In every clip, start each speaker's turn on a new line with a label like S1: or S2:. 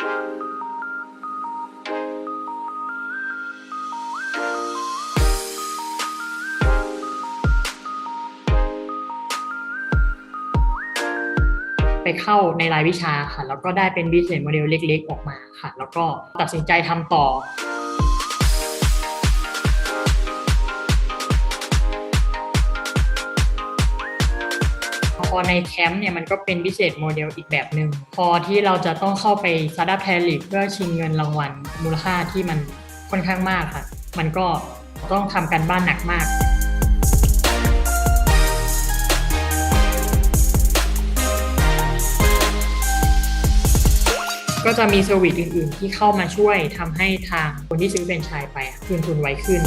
S1: ไปเข้าในรายวิชาค่ะ แล้วก็ได้เป็น business model เล็ก ๆ ออกมาค่ะ แล้วก็ตัดสินใจทำต่อ พอในแคมป์เนี่ยมันก็เป็น business model อีกแบบหนึ่งพอที่เราจะต้องเข้าไป startup t a l e เพื่อชิงเงินรางวัลมูลค่าที่มันค่อนข้างมากค่ะ มันก็ต้องทำการบ้านหนักมากก็จะมีเซอร์วิสอื่น ๆ ที่เข้ามาช่วยทำให้ทางคนที่ซื้อเป็นชายไปอะคืนทุนไวขึ้น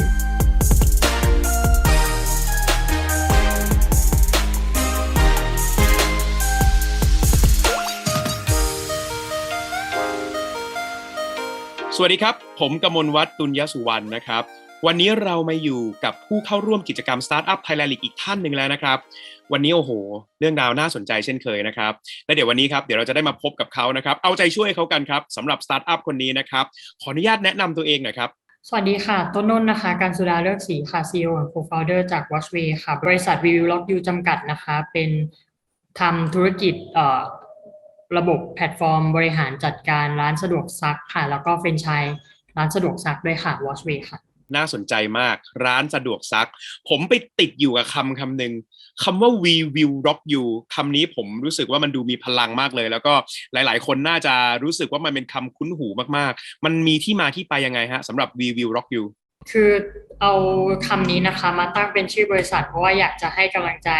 S2: สวัสดีครับ ผมกมลวัฒน์ตุลยสุวรรณนะครับ วันนี้เรามาอยู่กับผู้เข้าร่วมกิจกรรม Startup Thailand League อีกท่านหนึ่งแล้วนะครับ วันนี้โอ้โห เรื่องราวน่าสนใจเช่นเคยนะครับ และเดี๋ยววันนี้ครับเดี๋ยวเราจะได้มาพบกับเขานะครับ เอาใจช่วยเขากันครับสำหรับสตาร์ทอัพคนนี้นะครับ ขออนุญาตแนะนำตัวเองหน่อยครับ
S1: สวัสดีค่ะ ต้นนุ่นนะคะ การสุดาเลือกสีค่ะ CEO และ Co-founder จาก Watchway ค่ะ บริษัท View Lock You จำกัดนะคะ เป็นทำธุรกิจเอ่อ ระบบแพลตฟอร์มบริหารจัดการร้านสะดวกซักค่ะ แล้วก็เฟรนไชส์ร้านสะดวกซักด้วยค่ะ Watchway ค่ะ
S2: น่าสนใจมากร้านสะดวกซัก ผมไปติดอยู่กับคำคำหนึ่งคำว่า we will rock you คำนี้ผมรู้สึกว่ามันดูมีพลังมากเลย แล้วก็หลาย ๆ คนน่าจะรู้สึกว่ามันเป็นคำคุ้นหูมาก ๆ มันมีที่มาที่ไปยังไงฮะสำหรับ we will rock you
S1: คือเอาคำนี้นะคะ มาตั้งเป็นชื่อบริษัท เพราะว่าอยากจะให้กำลังใจ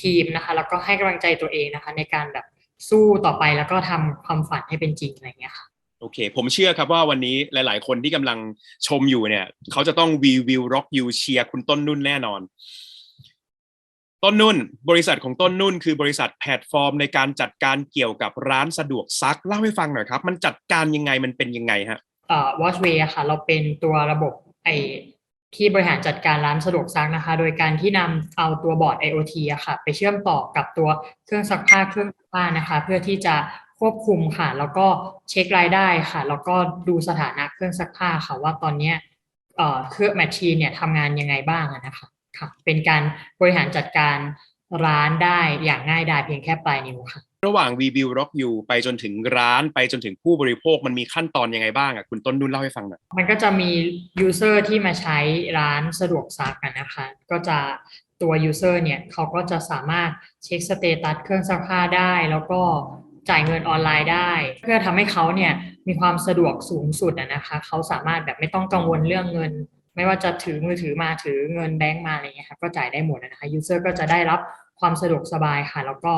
S1: ทีมนะคะ แล้วก็ให้กำลังใจตัวเองนะคะ ในการแบบ สู้ต่อไปแล้วก็ทำความฝันให้เป็นจริงอะไรอย่างเงี้ยค่ะ
S2: โอเค ผมเชื่อครับว่าวันนี้หลาย ๆ คนที่กำลังชมอยู่เนี่ย เขาจะต้อง we will rock you เชียร์คุณต้นนุ่นแน่นอน ต้นนุ่น บริษัทของต้นนุ่น คือบริษัทแพลตฟอร์ม ในการจัดการเกี่ยวกับร้านสะดวกซักเล่าให้ฟังหน่อยครับ มันจัดการยังไงมันเป็นยังไงฮะ
S1: เอ่อ Watchway อะค่ะ เราเป็นตัวระบบไอ ที่บริหารจัดการร้านสะดวกซักนะคะ โดยการที่นำเอาตัวบอร์ด IoT อะค่ะ ไปเชื่อมต่อกับตัวเครื่องซักผ้าเครื่องซักผ้านะคะ เพื่อที่จะควบคุมค่ะ แล้วก็เช็ครายได้ค่ะ แล้วก็ดูสถานะเครื่องซักผ้าค่ะ ว่าตอนนี้เเครื่องแมชชีนเนี่ยทำงานยังไงบ้างนะคะค่ะ เป็นการบริหารจัดการร้านได้อย่างง่ายดายเพียงแค่ปลายนิ้วค่ะ
S2: ระหว่าง we will rock you ไปจนถึงร้านไปจนถึงผู้บริโภคมันมีขั้นตอนยังไงบ้างอะคุณต้นนุ่นเล่าให้ฟังหน่อย
S1: มันก็จะมี user ที่มาใช้ร้านสะดวกซักกันนะคะ ก็จะตัว user เนี่ยเขาก็จะสามารถเช็คสเตตัสเครื่องซักผ้าได้ แล้วก็จ่ายเงินออนไลน์ได้ เพื่อทำให้เขาเนี่ยมีความสะดวกสูงสุดนะคะเขาสามารถแบบไม่ต้องกังวลเรื่องเงิน ไม่ว่าจะถือมือถือมาถือเงินแบงก์มาอะไรเงี้ยค่ะก็จ่ายได้หมดอะนะคะ user ก็จะได้รับความสะดวกสบายค่ะ แล้วก็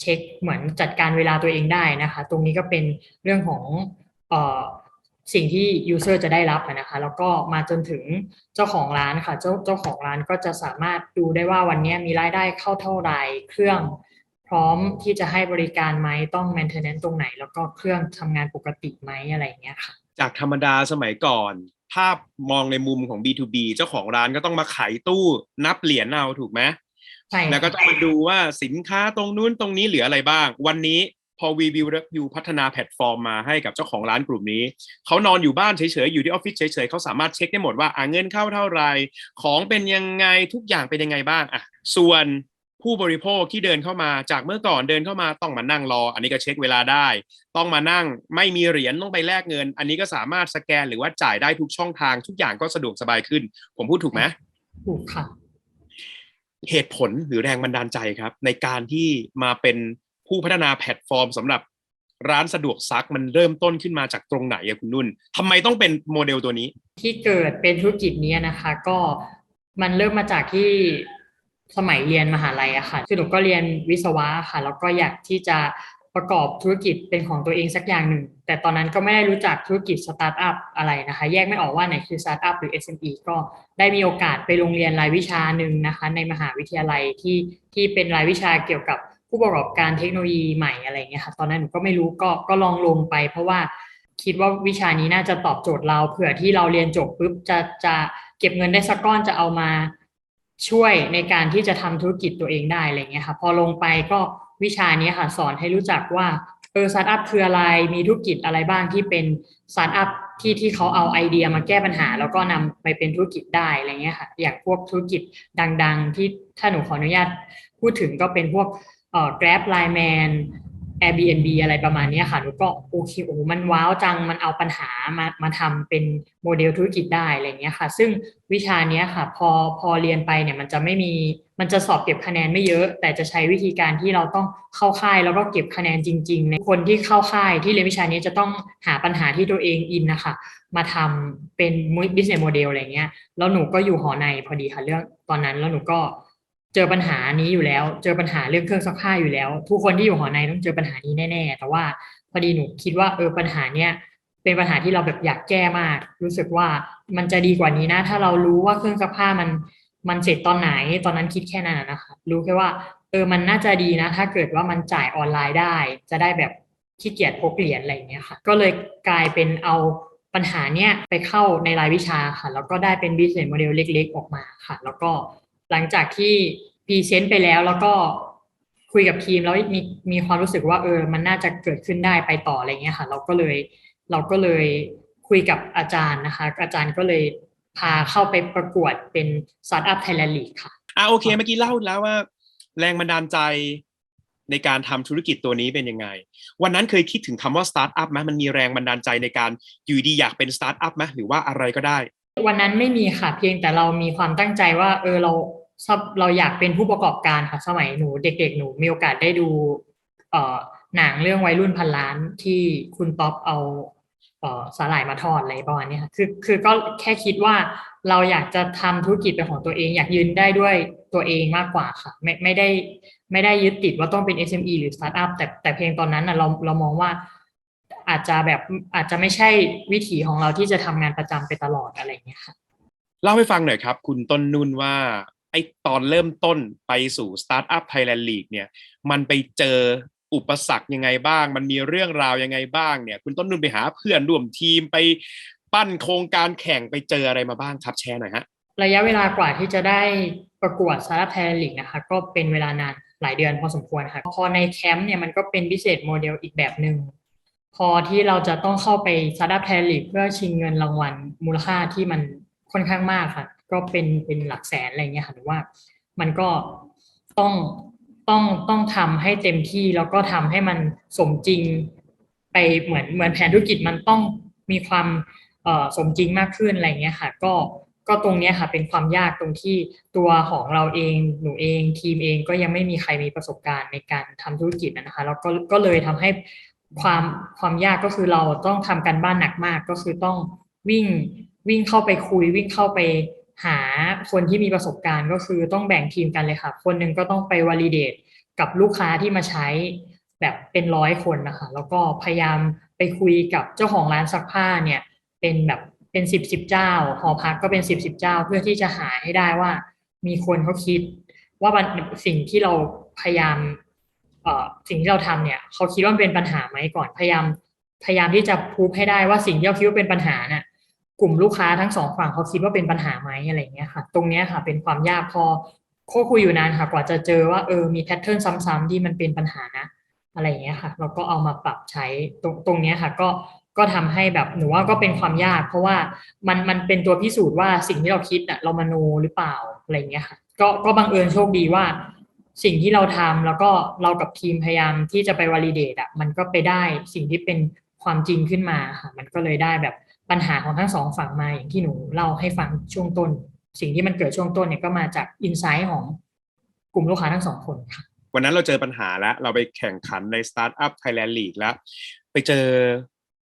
S1: เช็คเหมือนจัดการเวลาตัวเองได้นะคะ ตรงนี้ก็เป็นเรื่องของออสิ่งที่ user จะได้รับนะคะแล้วก็มาจนถึงเจ้าของร้านค่ะ เจ้าเจ้าของร้านก็จะสามารถดูได้ว่าวันนี้มีรายได้เข้าเท่าไหร่เครื่อง พร้อมที่จะให้บริการไหมต้อง maintenance ตรงไหน แล้วก็เครื่องทำงานปกติไหมอะไรอย่างเงี้ยค่ะ
S2: จากธรรมดาสมัยก่อนภามองในมุมของ B2B เจ้าของร้านก็ต้องมาไขตู้นับเหรียญเอาถูกไหม
S1: ช่ค่ะ
S2: แล้วก็ต้องมาดูว่าสินค้าตรงนู้นตรงนี้เหลืออะไรบ้าง วันนี้พอ We Will Review พัฒนาแพลตฟอร์มมาให้กับเจ้าของร้านกลุ่มนี้ เขานอนอยู่บ้านเฉยๆ อยู่ที่ออฟฟิศเฉยๆ เขาสามารถเช็คได้หมดว่าอะเงินเข้าเท่าไหร่ของเป็นยังไงทุกอย่างเป็นยังไงบ้างอะส่วนผู้บริโภคที่เดินเข้ามาจากเมื่อก่อนเดินเข้ามาต้องมานั่งรอ อันนี้ก็เช็คเวลาได้ ต้องมานั่งไม่มีเหรียญต้องไปแลกเงิน อันนี้ก็สามารถสแกนหรือว่าจ่ายได้ทุกช่องทางทุกอย่างก็สะดวกสบายขึ้น ผมพูดถูกไหม
S1: ถูกค่ะ
S2: เหตุผลหรือแรงบันดาลใจครับ ในการที่มาเป็นผู้พัฒนาแพลตฟอร์มสำหรับร้านสะดวกซักมันเริ่มต้นขึ้นมาจากตรงไหนอะคุณนุ่นทำไมต้องเป็นโมเดลตัวนี้
S1: ที่เกิดเป็นธุรกิจนี้นะคะ ก็มันเริ่มมาจากที่สมัยเรียนมหาลัยอะค่ะคือหนูก็เรียนวิศวะค่ะ แล้วก็อยากที่จะประกอบธุรกิจเป็นของตัวเองสักอย่างหนึ่ง แต่ตอนนั้นก็ไม่ได้รู้จักธุรกิจสตาร์ทอัพอะไรนะคะ แยกไม่ออกว่าไหนคือสตาร์ทอัพหรือ SME ก็ได้มีโอกาสไปโรงเรียนรายวิชาหนึ่งนะคะ ในมหาวิทยาลัยที่ที่เป็นรายวิชาเกี่ยวกับผู้ประกอบการเทคโนโลยีใหม่อะไรเงี้ยค่ะ ตอนนั้นหนูก็ไม่รู้ก็ก็ลองลงไป เพราะว่าคิดว่าวิชานี้น่าจะตอบโจทย์เราเผื่อที่เราเรียนจบปุ๊บจะจะเก็บเงินได้สักก้อนจะเอามาช่วยในการที่จะทำธุรกิจตัวเองได้อะไรเงี้ยค่ะ พอลงไปก็วิชานี้ค่ะสอนให้รู้จักว่า เออสตาร์ทอัพคืออะไรมีธุรกิจอะไรบ้างที่เป็นสตาร์ทอัพที่ที่เขาเอาไอเดียมาแก้ปัญหา แล้วก็นำไปเป็นธุรกิจได้อะไรเงี้ยค่ะอย่างพวกธุรกิจดัง ๆ ที่ถ้าหนูขออนุญาตพูดถึงก็เป็นพวกเอ่อ Grab Line Man Airbnb อะไรประมาณนี้ค่ะหนูก็โอเคโอ้มันว้าวจังมันเอาปัญหามามาทำเป็นโมเดลธุรกิจได้อะไรเงี้ยค่ะ ซึ่งวิชานี้ค่ะพอพอเรียนไปเนี่ยมันจะไม่มีมันจะสอบเก็บคะแนนไม่เยอะ แต่จะใช้วิธีการที่เราต้องเข้าค่ายแล้วก็เก็บคะแนนจริงๆในคนที่เข้าค่ายที่เรียนวิชานี้จะต้องหาปัญหาที่ตัวเองอินนะคะมาทำเป็น business model อะไรเงี้ยแล้วหนูก็อยู่หอในพอดีค่ะเรื่องตอนนั้นแล้วหนูก็ เจอปัญหานี้อยู่แล้ว เจอปัญหาเรื่องเครื่องซักผ้าอยู่แล้วทุกคนที่อยู่หอในต้องเจอปัญหานี้แน่ๆ แต่ว่าพอดีหนูคิดว่าเออปัญหาเนี้ยเป็นปัญหาที่เราแบบอยากแก้มาก รู้สึกว่ามันจะดีกว่านี้นะ ถ้าเรารู้ว่าเครื่องซักผ้ามันมันเสร็จตอนไหน ตอนนั้นคิดแค่นั้นนะนะคะรู้แค่ว่าเออมันน่าจะดีนะ ถ้าเกิดว่ามันจ่ายออนไลน์ได้ จะได้แบบขี้เกียจพกเหรียญอะไรอย่างเงี้ยค่ะ ก็เลยกลายเป็นเอาปัญหาเนี้ยไปเข้าในรายวิชาค่ะ แล้วก็ได้เป็น business model เล็ก ๆ ออกมาค่ะ แล้วก็ หลังจากที่พรีเซนต์ไปแล้วแล้วก็คุยกับทีมแล้วมีมีความรู้สึกว่าเออมันน่าจะเกิดขึ้นได้ไปต่ออะไรเงี้ยค่ะ เราก็เลยเราก็เลยคุยกับอาจารย์นะคะ อาจารย์ก็เลยพาเข้าไปประกวดเป็น Startup Thailand League ค่ะ
S2: อะโอเคเมื่อกี้เล่าแล้วว่า แรงบันดาลใจในการทำธุรกิจตัวนี้เป็นยังไง วันนั้นเคยคิดถึงคำว่าสตาร์ทอัพไหมมันมีแรงบันดาลใจในการอยู่ดีอยากเป็นสตาร์ทอัพไหมหรือว่าอะไรก็ได้
S1: วันนั้นไม่มีค่ะ เพียงแต่เรามีความตั้งใจว่า เออเราชอบเราอยากเป็นผู้ประกอบการค่ะ สมัยหนูเด็ก ๆ หนูมีโอกาสได้ดู เอ่อหนังเรื่องวัยรุ่นพันล้านที่คุณป๊อปเอาเอ่อสาหร่ายมาทอดอะไรประมาณนี้ค่ะ คือคือก็แค่คิดว่าเราอยากจะทำธุรกิจเป็นของตัวเอง อยากยืนได้ด้วยตัวเองมากกว่าค่ะ ไม่ไม่ได้ไม่ได้ยึดติดว่าต้องเป็น SME หรือสตาร์ทอัพแต่แต่เพียงตอนนั้นนะเราเรามองว่า อาจจะแบบอาจจะไม่ใช่วิถีของเราที่จะทำงานประจำไปตลอดอะไรอย่างเงี้ยค่ะ
S2: เล่าให้ฟังหน่อยครับ คุณต้นนุ่นว่าไอ้ตอนเริ่มต้นไปสู่ Startup Thailand League เนี่ย มันไปเจออุปสรรคยังไงบ้าง มันมีเรื่องราวยังไงบ้างเนี่ย คุณต้นนุ่นไปหาเพื่อนร่วมทีมไปปั้นโครงการแข่งไปเจออะไรมาบ้างครับแชร์หน่อยฮะ
S1: ระยะเวลากว่าที่จะได้ประกวดสาราไทยลีกนะคะก็เป็นเวลานานหลายเดือนพอสมควรค่ะพอในแคมป์เนี่ยมันก็เป็นพิเศษโมเดลอีกแบบหนึ่ง พอที่เราจะต้องเข้าไปสาราไทยลีกเพื่อชิงเงินรางวัลมูลค่าที่มันค่อนข้างมากค่ะ ก็เป็นเป็นหลักแสนอะไรเงี้ยค่ะหรือว่า มันก็ต้องต้องต้องทำให้เต็มที่แล้วก็ทำให้มันสมจริงไปเหมือนเหมือนแผนธุรกิจมันต้องมีความเอ่อสมจริงมากขึ้นอะไรเงี้ยค่ะ ก็ก็ตรงเนี้ยค่ะ เป็นความยากตรงที่ตัวของเราเองหนูเองทีมเองก็ยังไม่มีใครมีประสบการณ์ในการทำธุรกิจนะคะแล้วก็ก็เลยทำให้ ความความยากก็คือเราต้องทำการบ้านหนักมากก็คือต้องวิ่งวิ่งเข้าไปคุย วิ่งเข้าไปหาคนที่มีประสบการณ์ก็คือต้องแบ่งทีมกันเลยค่ะ คนหนึ่งก็ต้องไปวอลิเดตกับลูกค้าที่มาใช้แบบเป็นร้อยคนนะคะแล้วก็พยายามไปคุยกับเจ้าของร้านซักผ้าเนี่ยเป็นแบบเป็นสิบสิบเจ้าหอพักก็เป็นสิบสิบเจ้า เพื่อที่จะหาให้ได้ว่า มีคนเขาคิด ว่าสิ่งที่เราพยายาม สิ่งที่เราทำเนี่ยเขาคิดว่าเป็นปัญหาไหมก่อนพยายามพยายามที่จะพูดให้ได้ว่าสิ่งที่เราคิดว่าเป็นปัญหาน่ะกลุ่มลูกค้าทั้งสองฝั่งเขาคิดว่าเป็นปัญหาไหมอะไรเงี้ยค่ะ ตรงเนี้ยค่ะ เป็นความยากพอโคคุยอยู่นานค่ะกว่าจะเจอว่าเออมีแพทเทิร์นซ้ำๆที่มันเป็นปัญหานะอะไรเงี้ยค่ะเราก็เอามาปรับใช้ตรงตรงเนี้ยค่ะ ก็ก็ทำให้แบบหนูว่าก็เป็นความยาก เพราะว่ามันมันเป็นตัวพิสูจน์ว่าสิ่งที่เราคิดอะเรามโนหรือเปล่าอะไรเงี้ยค่ะ ก็ก็บังเอิญโชคดีว่า สิ่งที่เราทำแล้วก็เรากับทีมพยายามที่จะไปวอลิเดตอะมันก็ไปได้สิ่งที่เป็นความจริงขึ้นมาค่ะมันก็เลยได้แบบปัญหาของทั้งสองฝั่งมาอย่างที่หนูเล่าให้ฟังช่วงต้น สิ่งที่มันเกิดช่วงต้นเนี่ยก็มาจากอินไซต์ของกลุ่มลูกค้าทั้งสองคนค่ะ
S2: วันนั้นเราเจอปัญหาแล้ว เราไปแข่งขันใน Startup Thailand League แล้ว ไปเจอ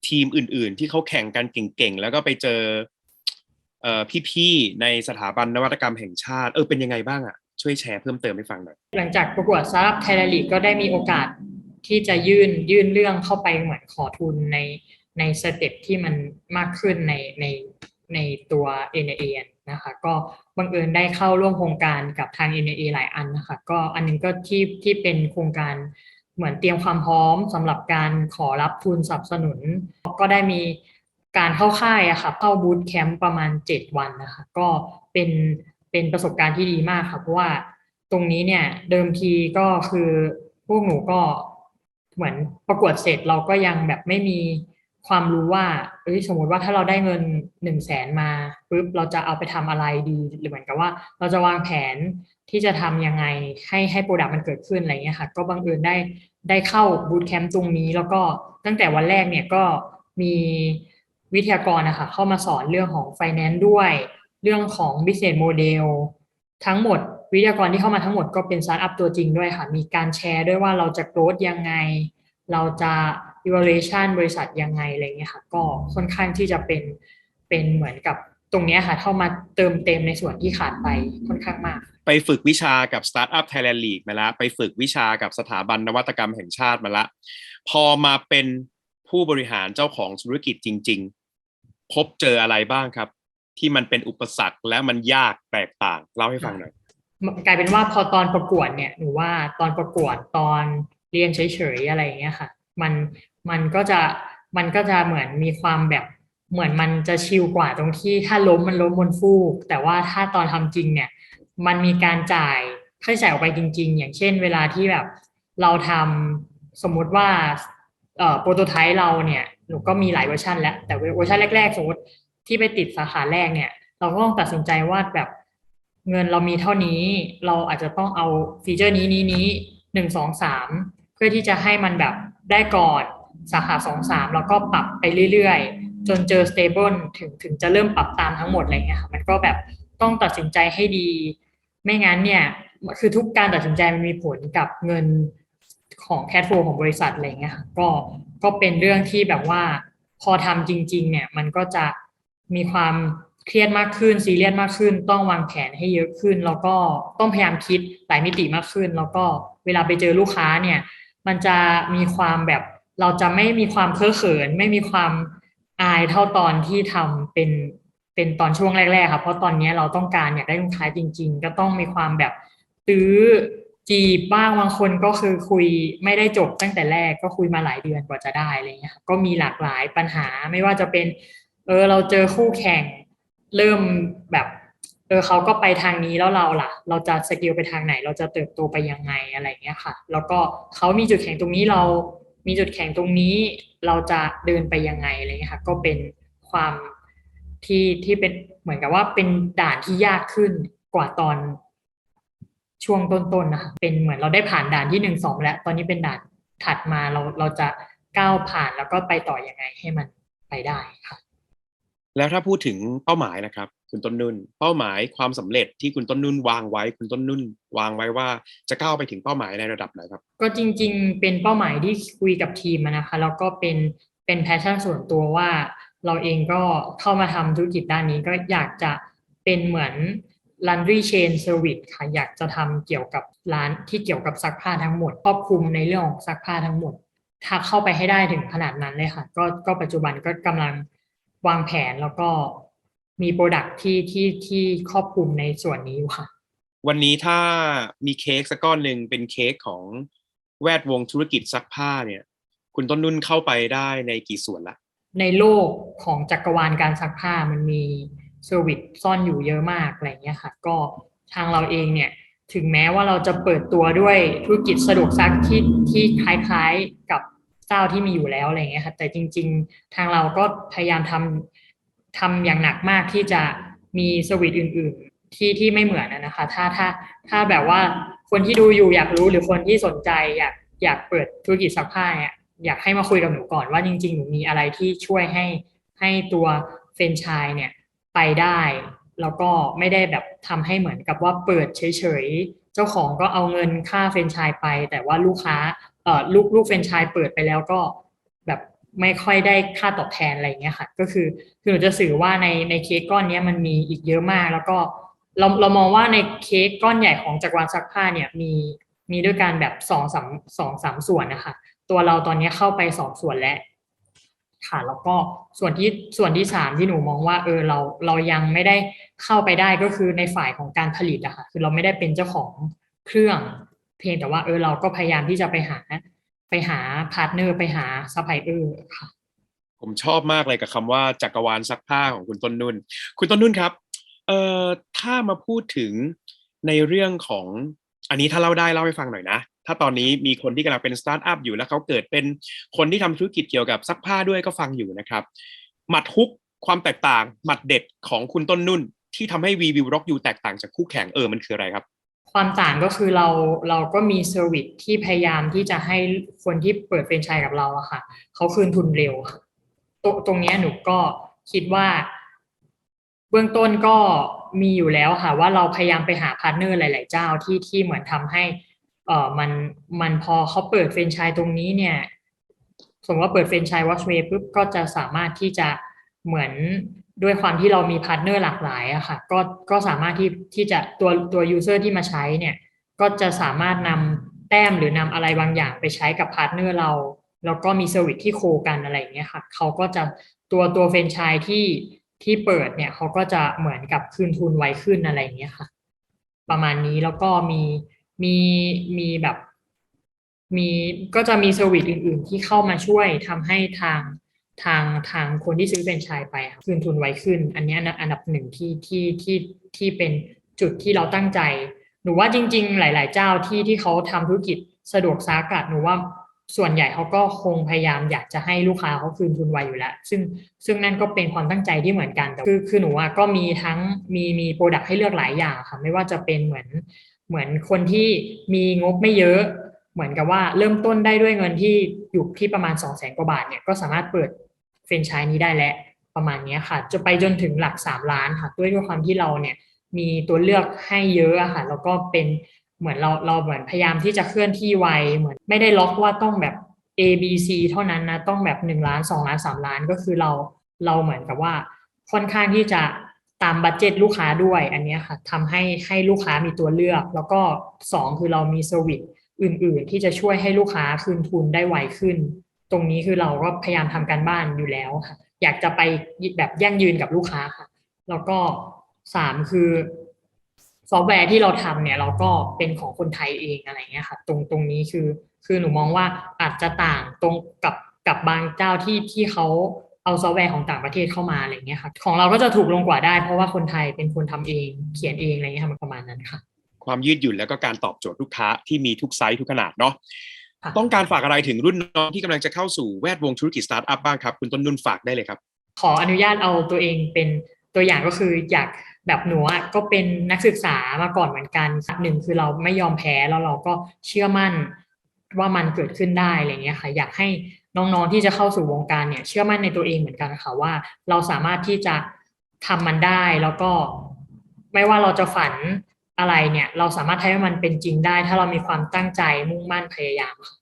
S2: ทีมอื่น ๆ ที่เขาแข่งกันเก่ง ๆ แล้วก็ไปเจอเออพี่ๆในสถาบันนวัตกรรมแห่งชาติ เออเป็นยังไงบ้างอะ ช่วยแชร์เพิ่มเติมให้ฟังหน่อย
S1: หลังจากประกวดซาร์ไทยแลนด์ลีกก็ได้มีโอกาสที่จะยื่นยื่นเรื่องเข้าไปเหมือนขอทุนในในสเต็ปที่มันมากขึ้นในในในตัว NAA นะคะก็บังเอิญได้เข้าร่วมโครงการกับทาง NAA หลายอันนะคะก็อันหนึงก็ที่ที่เป็นโครงการเหมือนเตรียมความพร้อมสำหรับการขอรับทุนสนับสนุน ก็ได้มีการเข้าค่ายอะค่ะเข้าบูตแคมป์ประมาณ 7 วันนะคะก็เป็น เป็นประสบการณ์ที่ดีมากค่ะเพราะว่าตรงนี้เนี่ยเดิมทีก็คือพวกหนูก็เหมือนประกวดเสร็จเราก็ยังแบบไม่มีความรู้ว่าเอ้ยสมมติว่าถ้าเราได้เงินหนึ่งแสนมาปุ๊บเราจะเอาไปทำอะไรดีหรือเหมือนกับว่า เราจะวางแผนที่จะทำยังไงให้ให้โปรดักต์มันเกิดขึ้นอะไรเงี้ยค่ะก็บังเอิญได้ได้เข้าบูตแคมป์ตรงนี้ แล้วก็ตั้งแต่วันแรกเนี่ยก็มีวิทยากรนะคะเข้ามาสอนเรื่องของ finance ด้วย เรื่องของ business model ทั้งหมดวิทยากรที่เข้ามาทั้งหมดก็เป็นสตาร์ทอัพตัวจริงด้วยค่ะ มีการแชร์ด้วยว่าเราจะ growth ยังไง เราจะ evaluation บริษัทยังไงอะไรเงี้ยค่ะ ก็ค่อนข้างที่จะเป็นเป็นเหมือนกับตรงนี้ค่ะ เข้ามาเติมเต็มในส่วนที่ขาดไปค่อนข้างมาก
S2: ไปฝึกวิชากับ Startup Thailand League มาแล้วไปฝึกวิชากับสถาบันนวัตกรรมแห่งชาติมาละ พอมาเป็นผู้บริหารเจ้าของธุรกิจจริง ๆ พบเจออะไรบ้างครับ ที่มันเป็นอุปสรรคและมันยากแตกต่างเล่าให้ฟังหน่อย
S1: กลายเป็นว่าพอตอนประกวดเนี่ยหนูว่าตอนประกวดตอนเรียนเฉยๆอะไรอย่างเงี้ยค่ะ มันมันก็จะมันก็จะเหมือนมีความแบบเหมือนมันจะชิลกว่าตรงที่ถ้าล้มมันล้มบนฟูก แต่ว่าถ้าตอนทำจริงเนี่ย มันมีการจ่ายค่าใช้จ่ายออกไปจริง ๆ อย่างเช่น เวลาที่แบบเราทำสมมุติว่าเอ่อโปรโตไทป์เราเนี่ยหนูก็มีหลายเวอร์ชันแล้วแต่เวอร์ชันแรกๆสมมติ ที่ไปติดสาขาแรกเนี่ย เราก็ต้องตัดสินใจว่าแบบเงินเรามีเท่านี้ เราอาจจะต้องเอาฟีเจอร์นี้นี้นี้หนึ่งสองสามเพื่อที่จะให้มันแบบได้ก่อนสาขาสองสามแล้วก็ปรับไปเรื่อยๆ จนเจอ stable ถึงถึงจะเริ่มปรับตามทั้งหมดอะไรเงี้ยค่ะมันก็แบบต้องตัดสินใจให้ดี ไม่งั้นเนี่ย คือทุกการตัดสินใจมันมีผลกับเงินของแค f โฟของบริษัทอะไรเงี้ยค่ะก็ก็เป็นเรื่องที่แบบว่าพอทำจริง ๆ เนี่ย มันก็จะ มีความเครียดมากขึ้นซีเรียสมากขึ้น ต้องวางแผนให้เยอะขึ้น แล้วก็ต้องพยายามคิดหลายมิติมากขึ้น แล้วก็เวลาไปเจอลูกค้าเนี่ย มันจะมีความแบบเราจะไม่มีความเคอเขิน ไม่มีความอายเท่าตอนที่ทำเป็นเป็นตอนช่วงแรกๆครับเพราะตอนนี้เราต้องการอยากได้ลูกค้าจริง ๆ ก็ต้องมีความแบบตื้อจีบบ้างบางคนก็คือคุยไม่ได้จบตั้งแต่แรกก็คุยมาหลายเดือนกว่าจะได้อะไรเงี้ยก็มีหลากหลายปัญหาไม่ว่าจะเป็น เออ เราเจอคู่แข่ง เริ่มแบบ เออเขาก็ไปทางนี้แล้วเราล่ะ เราจะสกิลไปทางไหน เราจะเติบโตไปยังไงอะไรเงี้ยค่ะ แล้วก็เขามีจุดแข็งตรงนี้เรา มีจุดแข็งตรงนี้ เราจะเดินไปยังไงอะไรเงี้ยค่ะ ก็เป็นความที่ที่เป็นเหมือนกับว่าเป็นด่านที่ยากขึ้นกว่าตอนช่วงต้นๆนะคะเป็นเหมือนเราได้ผ่านด่านที่หนึ่งสองแล้ว ตอนนี้เป็นด่านถัดมาเราเราจะก้าวผ่านแล้วก็ไปต่อยังไงให้มันไปได้ค่ะ
S2: แล้วถ้าพูดถึงเป้าหมายนะครับ คุณต้นนุ่น เป้าหมายความสำเร็จที่คุณต้นนุ่นวางไว้ คุณต้นนุ่น วางไว้ว่าจะก้าวไปถึงเป้าหมายในระดับไหนครับ
S1: ก็จริง ๆ เป็นเป้าหมายที่คุยกับทีมนะคะแล้วก็เป็นเป็นแพชชั่นส่วนตัวว่าเราเองก็เข้ามาทำธุรกิจด้านนี้ก็อยากจะเป็นเหมือน laundry chain service ค่ะอยากจะทำเกี่ยวกับร้านที่เกี่ยวกับซักผ้าทั้งหมดครอบคลุมในเรื่องของซักผ้าทั้งหมด ถ้าเข้าไปให้ได้ถึงขนาดนั้นเลยค่ะ ก็ก็ปัจจุบันก็กำลัง วางแผนแล้วก็มีโปรดักที่ที่ที่ครอบคลุมในส่วนนี้อยู่ค่ะ
S2: วันนี้ถ้ามีเค้กสักก้อนหนึ่งเป็นเค้กของแวดวงธุรกิจซักผ้าเนี่ย คุณต้นนุ่นเข้าไปได้ในกี่ส่วนละ
S1: ในโลกของจักรวาลการซักผ้ามันมีเซอร์วิสซ่อนอยู่เยอะมากอะไรเงี้ยค่ะ ก็ทางเราเองเนี่ยถึงแม้ว่าเราจะเปิดตัวด้วยธุรกิจสะดวกซักที่ที่คล้ายๆกับ เจ้าที่มีอยู่แล้วอะไรเงี้ยค่ะแต่จริง ๆ ทางเราก็พยายามทำทำอย่างหนักมากที่จะมีเซอร์วิสอื่น ๆ ที่ที่ไม่เหมือนนะคะ ถ้าถ้าถ้าแบบว่าคนที่ดูอยู่อยากรู้หรือคนที่สนใจอยากอยากเปิดธุรกิจซักผ้าเนี่ยอยากให้มาคุยกับหนูก่อนว่าจริง ๆ หนูมีอะไรที่ช่วยให้ให้ตัวเฟรนไชส์เนี่ยไปได้ แล้วก็ไม่ได้แบบทำให้เหมือนกับว่าเปิดเฉยๆ เจ้าของก็เอาเงินค่าเฟรนไชส์ไป แต่ว่าลูกค้า ลูกลูกเฟรนไชส์เปิดไปแล้วก็แบบไม่ค่อยได้ค่าตอบแทนอะไรอย่างเงี้ยค่ะ ก็คือคือหนูจะสื่อว่าในในเค้กก้อนนี้มันมีอีกเยอะมาก แล้วก็เราเรามองว่าในเค้กก้อนใหญ่ของจักรวาลซักผ้าเนี่ยมีมีด้วยกันแบบสองสามสองสามส่วนนะคะ ตัวเราตอนนี้เข้าไปสองส่วนแล้วค่ะแล้วก็ส่วนที่ส่วนที่สามที่หนูมองว่า เออเราเรายังไม่ได้เข้าไปได้ก็คือในฝ่ายของการผลิตอะค่ะคือเราไม่ได้เป็นเจ้าของเครื่อง เพียงแต่ว่าเออเราก็พยายามที่จะไปหา ไปหาพาร์ทเนอร์ไปหาซัพพลายเออร์ค่ะ
S2: ผมชอบมากเลยกับคำว่าจักรวาลซักผ้าของคุณต้นนุ่น คุณต้นนุ่นครับเอ่อถ้ามาพูดถึงในเรื่องของอันนี้ถ้าเล่าได้เล่าให้ฟังหน่อยนะ ถ้าตอนนี้มีคนที่กำลังเป็นสตาร์ทอัพอยู่แล้วเขาเกิดเป็นคนที่ทำธุรกิจเกี่ยวกับซักผ้าด้วยก็ฟังอยู่นะครับ หมัดฮุกความแตกต่าง หมัดเด็ดของคุณต้นนุ่น ที่ทำให้วีวิวร็อกยูแตกต่างจากคู่แข่งเออมันคืออะไรครับ
S1: ความต่างก็คือเราเราก็มีเซอร์วิสที่พยายามที่จะให้คนที่เปิดเฟรนไชส์กับเราอะค่ะเขาคืนทุนเร็วค่ะตรงตรงนี้หนูก็คิดว่า เบื้องต้นก็มีอยู่แล้วค่ะ ว่าเราพยายามไปหาพาร์ทเนอร์หลาย ๆ เจ้าที่ที่เหมือนทำให้เออมันมันพอเขาเปิดเฟรนไชส์ตรงนี้เนี่ยสมมติว่าเปิดเฟรนไชส์วอชเวย์ปุ๊บก็จะสามารถที่จะเหมือน ด้วยความที่เรามีพาร์ทเนอร์หลากหลายอะค่ะก็ก็สามารถที่ที่จะตัวตัวยูเซอร์ที่มาใช้เนี่ยก็จะสามารถนำแต้มหรือนำอะไรบางอย่างไปใช้กับพาร์ทเนอร์เรา แล้วก็มีเซอร์วิสที่โคกันอะไรอย่างเงี้ยค่ะเขาก็จะตัวตัวเฟรนชส์ที่ที่เปิดเนี่ยเขาก็จะเหมือนกับคืนทุนไวขึ้นอะไรอย่างเงี้ยค่ะ ประมาณนี้แล้วก็มีมีมีแบบ มีก็จะมีเซอร์วิสอื่น ๆ ที่เข้ามาช่วยทำให้ทาง ทางทางคนที่ซื้อเป็นไชายไปคืนทุนไวขึ้น อันนี้อันดับหนึ่งที่ที่ที่ที่เป็นจุดที่เราตั้งใจ หนูว่าจริง ๆ หลาย ๆ เจ้าที่ที่เขาทำธุรกิจสะดวกซักอะหนูว่าส่วนใหญ่เขาก็คงพยายามอยากจะให้ลูกค้าเขาคืนทุนไวอยู่แล้ว ซึ่งซึ่งนั่นก็เป็นความตั้งใจที่เหมือนกันแต่คือคือหนูว่าก็มีทั้งมีมีโปรดักต์ให้เลือกหลายอย่างค่ะ ไม่ว่าจะเป็นเหมือนเหมือนคนที่มีงบไม่เยอะ เหมือนกับว่าเริ่มต้นได้ด้วยเงินที่อยู่ที่ประมาณ2 0 0แสนกว่าบาทเนี่ยก็สามารถเปิด เฟรนไชส์นี้ได้แล้วประมาณนี้ค่ะ จะไปจนถึงหลัก 3 ล้านค่ะด้วยด้วยความที่เราเนี่ยมีตัวเลือกให้เยอะค่ะแล้วก็เป็นเหมือนเราเราเหมือนพยายามที่จะเคลื่อนที่ไวเหมือนไม่ได้ล็อกว่าต้องแบบ A B C เท่านั้นนะต้องแบบ1ล้าน2ล้าน3ล้านก็คือเราเราเหมือนกับว่าค่อนข้างที่จะตามบัตเจตลูกค้าด้วยอันนี้ค่ะทำให้ให้ลูกค้ามีตัวเลือก แล้วก็สองคือเรามีเซอร์วิสอื่น ๆ ที่จะช่วยให้ลูกค้าคืนทุนได้ไวขึ้น ตรงนี้คือเราก็พยายามทำการบ้านอยู่แล้วค่ะ อยากจะไปแบบยั่งยืนกับลูกค้าค่ะ แล้วก็สามคือซอฟต์แวร์ที่เราทำเนี่ยเราก็เป็นของคนไทยเองอะไรเงี้ยค่ะ ตรงตรงนี้คือ คือหนูมองว่าอาจจะต่างตรงกับกับบางเจ้าที่ที่เขาเอาซอฟต์แวร์ของต่างประเทศเข้ามาอะไรเงี้ยค่ะ ของเราก็จะถูกลงกว่าได้ เพราะว่าคนไทยเป็นคนทำเองเขียนเองอะไรเงี้ยค่ะประมาณนั้นค่ะ
S2: ความยืดหยุ่นแล้วก็การตอบโจทย์ลูกค้าที่มีทุกไซส์ทุกขนาดเนาะ ต้องการฝากอะไรถึงรุ่นน้องที่กำลังจะเข้าสู่แวดวงธุรกิจสตาร์ทอัพบ้างครับ คุณต้นนุ่นฝากได้เลยครับ
S1: ขออนุญาตเอาตัวเองเป็นตัวอย่างก็คืออยากแบบหนูอะก็เป็นนักศึกษามาก่อนเหมือนกันหนึ่งคือเราไม่ยอมแพ้แล้วเราก็เชื่อมั่นว่ามันเกิดขึ้นได้อะไรเงี้ยค่ะ อยากให้น้องๆที่จะเข้าสู่วงการเนี่ย เชื่อมั่นในตัวเองเหมือนกันค่ะว่า เราสามารถที่จะทำมันได้แล้วก็ไม่ว่าเราจะฝัน อะไรเนี่ย เราสามารถทำให้มันเป็นจริงได้ ถ้าเรามีความตั้งใจมุ่งมั่นพยายามค่ะ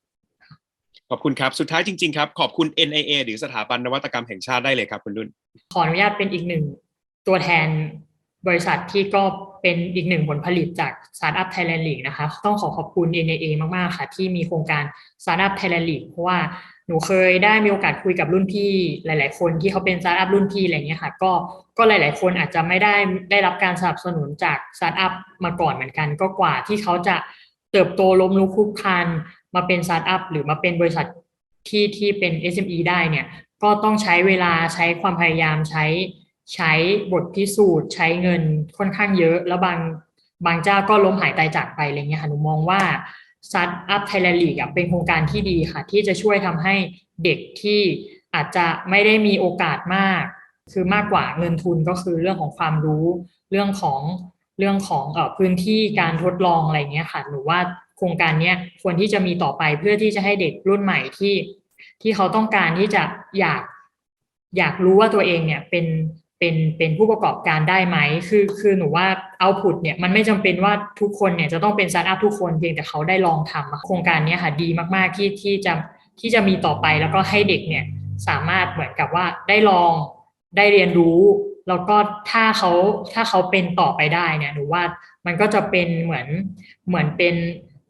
S2: ขอบคุณครับ สุดท้ายจริงๆครับ ขอบคุณ NIA หรือสถาบันนวัตกรรมแห่งชาติได้เลยครับ คุณนุ่น
S1: ขออนุญาตเป็นอีกหนึ่งตัวแทนบริษัทที่ก็เป็นอีกหนึ่งผลผลิตจาก Startup Thailand League นะคะ ต้องขอขอบคุณ NAA มากๆค่ะ ที่มีโครงการ Startup Thailand League เพราะว่า หนูเคยได้มีโอกาสคุยกับรุ่นพี่หลาย ๆ คนที่เขาเป็น Startup รุ่นพี่อะไรเงี้ยค่ะ ก็ก็หลาย ๆ คนอาจจะไม่ได้ได้รับการสนับสนุนจาก Startup มาก่อนเหมือนกัน ก็กว่าที่เขาจะเติบโตล้มลุกคลุกคลานมาเป็น Startup หรือมาเป็นบริษัทที่ที่เป็น SME ได้เนี่ย ก็ต้องใช้เวลาใช้ความพยายามใช้ใช้บทพิสูจน์ ใช้เงินค่อนข้างเยอะ แล้วบางบางเจ้าก็ล้มหายตายจากไปอะไรเงี้ยค่ะหนูมองว่า Startup Thailand League อะเป็นโครงการที่ดีค่ะ ที่จะช่วยทำให้เด็กที่อาจจะไม่ได้มีโอกาสมาก คือมากกว่าเงินทุนก็คือเรื่องของความรู้เรื่องของเรื่องของอพื้นที่การทดลองอะไรเงี้ยค่ะหนูว่าโครงการนี้ควรที่จะมีต่อไปเพื่อที่จะให้เด็กรุ่นใหม่ที่ที่เขาต้องการที่จะอยากอยากรู้ว่าตัวเองเนี่ยเป็น เป็นเป็นผู้ประกอบการได้ไหม คือคือหนูว่าเอาพุตเนี่ยมันไม่จำเป็นว่าทุกคนเนี่ยจะต้องเป็นสตาร์ทอัพทุกคนเพียงแต่เขาได้ลองทำโครงการนี้ค่ะดีมากๆที่ที่จะที่จะมีต่อไปแล้วก็ให้เด็กเนี่ยสามารถเหมือนกับว่าได้ลองได้เรียนรู้แล้วก็ถ้าเขาถ้าเขาเป็นต่อไปได้เนี่ยหนูว่ามันก็จะเป็นเหมือนเหมือนเป็น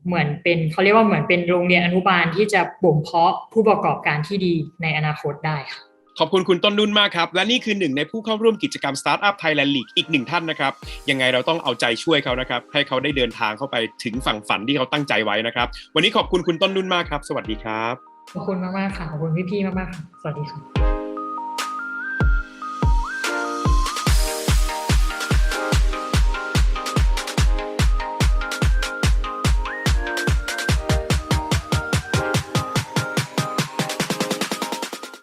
S1: เหมือนเป็นเขาเรียกว่าเหมือนเป็นโรงเรียนอนุบาลที่จะบ่มเพาะผู้ประกอบการที่ดีในอนาคตได้ค่ะ
S2: ขอบคุณคุณต้นนุ่นมากครับ และนี่คือหนึ่งในผู้เข้าร่วมกิจกรรม Startup Thailand League อีกหนึ่งท่านนะครับ ยังไงเราต้องเอาใจช่วยเขานะครับ ให้เขาได้เดินทางเข้าไปถึงฝั่งฝันที่เขาตั้งใจไว้นะครับ วันนี้ขอบคุณคุณต้นนุ่นมากครับ สวัสดีครับ
S1: ขอบคุณมากๆค่ะ ขอบคุณพี่ๆมากๆค่ะ สวัสดีค่ะ